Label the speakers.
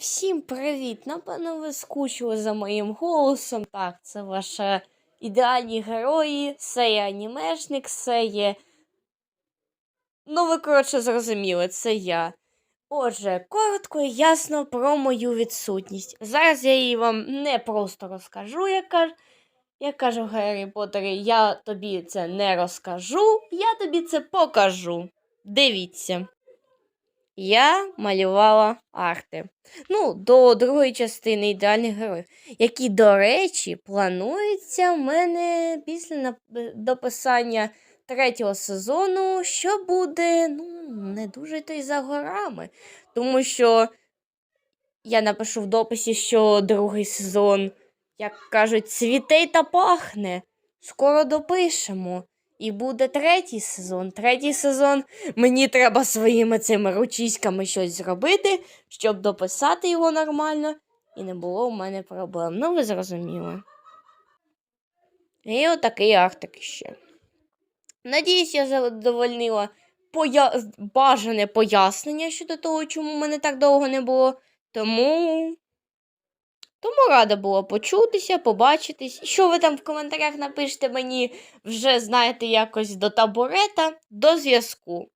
Speaker 1: Всім привіт! Напевно, ви скучили за моїм голосом. Так, це ваші ідеальні герої, це є анімешник, це є. Ну, ви, коротше, зрозуміли, це я. Отже, коротко і ясно про мою відсутність. Зараз я її вам не просто розкажу, як, каж... як каже в Гаррі Поттері, я тобі це не розкажу, я тобі це покажу. Дивіться. Я малювала арти. Ну, до другої частини ідеальних героїв, які, до речі, плануються в мене після дописання третього сезону, що буде ну, не дуже то й за горами. Тому що я напишу в дописі, що другий сезон, як кажуть, цвітей та пахне. Скоро допишемо. І буде третій сезон. Третій сезон мені треба своїми цими ручиськами щось зробити, щоб дописати його нормально, і не було у мене проблем. Ну, ви зрозуміли. І отакий артик ще. Надіюсь, я задовольнила поя... бажане пояснення щодо того, чому мене так довго не було. Тому. Тому рада була почутися, побачитись. Що ви там в коментарях напишете мені, вже знаєте, якось до табурета, до зв'язку.